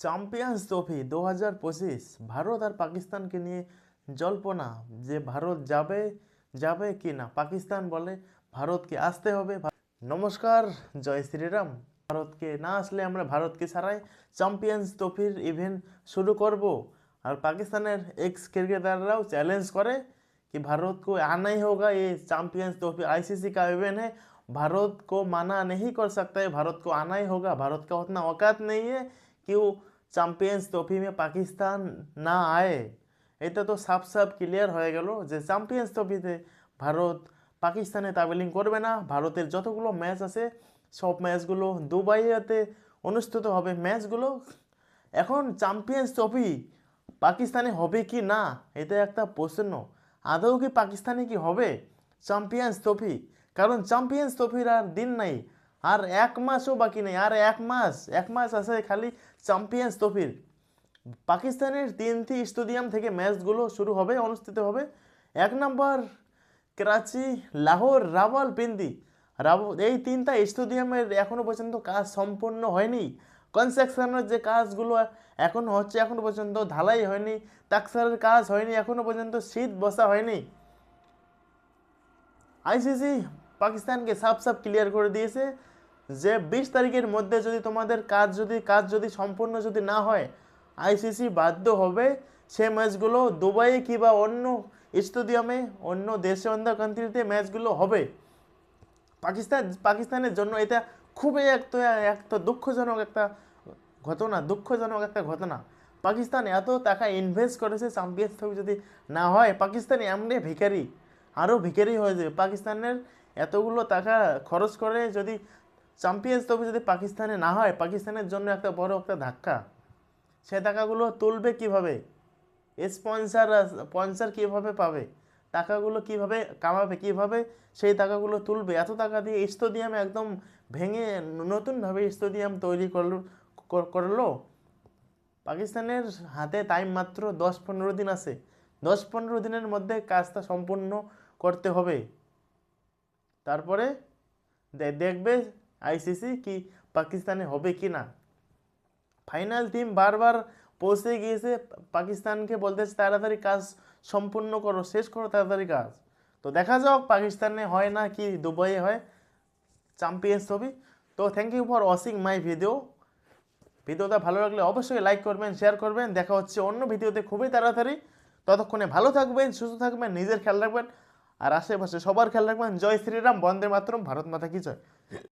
Champions trophy দু হাজার পঁচিশ, ভারত আর পাকিস্তানকে নিয়ে জল্পনা যে ভারত যাবে যাবে কি না। পাকিস্তান বলে ভারতকে আসতে হবে। নমস্কার, জয় শ্রীরাম। ভারতকে না আসলে আমরা ভারতকে ছাড়াই চ্যাম্পিয়ন্স ট্রফির ইভেন্ট শুরু করব। আর পাকিস্তানের এক্স ক্রিকেটাররাও চ্যালেঞ্জ করে কি ভারতকে আনাই হোক ही চ্যাম্পিয়ন্স ये चैम्पियंस ट्रॉफी आईसीसी का इवेंट है भारत को माना नहीं कर ভারত কো আনাই को आना ही होगा भारत কেউ চ্যাম্পিয়ন্স ট্রফিমে পাকিস্তান না আয়ে এটা তো সাফ সাফ ক্লিয়ার হয়ে গেল যে চ্যাম্পিয়ন্স ট্রফিতে ভারত পাকিস্তানে ট্রাভেলিং করবে না ভারতের যতগুলো ম্যাচ আছে সব ম্যাচগুলো দুবাইয়াতে অনুষ্ঠিত হবে ম্যাচগুলো এখন চ্যাম্পিয়ন্স ট্রফি পাকিস্তানে হবে কি না? এটা একটা প্রশ্ন। আদৌ কি পাকিস্তানে কি হবে? চ্যাম্পিয়ন্স ট্রফি কারণ চ্যাম্পিয়ন্স ট্রফির আর দিন নাই। আর এক মাসও বাকি নেই, আর এক মাস এক মাস আছে খালি চ্যাম্পিয়ন্স ট্রফির পাকিস্তানের তিনটি স্টেডিয়াম থেকে ম্যাচগুলো শুরু হবে, অনুষ্ঠিত হবে। এক নম্বর করাচি, লাহোর, রাওয়ালপিন্ডি। রাব এই তিনটা স্টেডিয়ামের এখনও পর্যন্ত কাজ সম্পূর্ণ হয়নি। কনস্ট্রাকশনের যে কাজগুলো এখনও হচ্ছে এখনও পর্যন্ত ঢালাই হয়নি। টাকসারের কাজ হয়নি এখনও পর্যন্ত শীত বসা হয়নি। আইসিসি পাকিস্তানকে সাফ সাফ ক্লিয়ার করে দিয়েছে যে বিশ তারিখের মধ্যে যদি তোমাদের কাজ যদি কাজ যদি সম্পূর্ণ যদি না হয় আইসিসি বাধ্য হবে সে ম্যাচগুলো দুবাইয়ে কিংবা অন্য স্টেডিয়ামে, অন্য দেশে অন্য কান্ট্রিতে ম্যাচগুলো হবে। পাকিস্তান, পাকিস্তানের জন্য এটা খুবই একটা একটা দুঃখজনক একটা ঘটনা, দুঃখজনক একটা ঘটনা। পাকিস্তান এত টাকা ইনভেস্ট করেছে চ্যাম্পিয়ন্স যদি না হয়, পাকিস্তান এমনি ভিখারি আরও ভিখারি হয়ে যাবে। পাকিস্তানের এতগুলো টাকা খরচ করে যদি চ্যাম্পিয়ন্স ট্রফি যদি পাকিস্তানে না হয়, পাকিস্তানের জন্য একটা বড় একটা ধাক্কা। সে টাকাগুলো তুলবে কীভাবে? স্পন্সার স্পন্সার কীভাবে পাবে? টাকাগুলো কীভাবে কামাবে, কীভাবে সেই টাকাগুলো তুলবে? এত টাকা দিয়ে স্টেডিয়াম একদম ভেঙে নতুনভাবে স্টেডিয়াম তৈরি করল, কর- করল। পাকিস্তানের হাতে টাইম মাত্র দশ পনেরো দিন আছে। দশ পনেরো দিনের মধ্যে কাজটা সম্পূর্ণ করতে হবে। তারপরে দেখবে আইসিসি কি পাকিস্তানে হবে কি না। ফাইনাল টিম বারবার পৌঁছে গিয়েছে, পাকিস্তানকে বলতেছে তাড়াতাড়ি কাজ সম্পূর্ণ করো, শেষ করো তাড়াতাড়ি কাজ। তো দেখা যাক পাকিস্তানে হয় না কি, দুবাইয়ে হয় চ্যাম্পিয়ন্স ট্রফি তো thank you for watching my video ভিডিওটা ভালো লাগলে অবশ্যই লাইক করবেন শেয়ার করবেন। দেখা হচ্ছে অন্য ভিডিওতে খুবই তাড়াতাড়ি। ততক্ষণে ভালো থাকবেন, সুস্থ থাকবেন, নিজের খেয়াল রাখবেন। আর আশেপাশে সবার খেয়াল রাখবেন জয় শ্রীরাম বন্দে মাতরম ভারত মাতা কি জয়?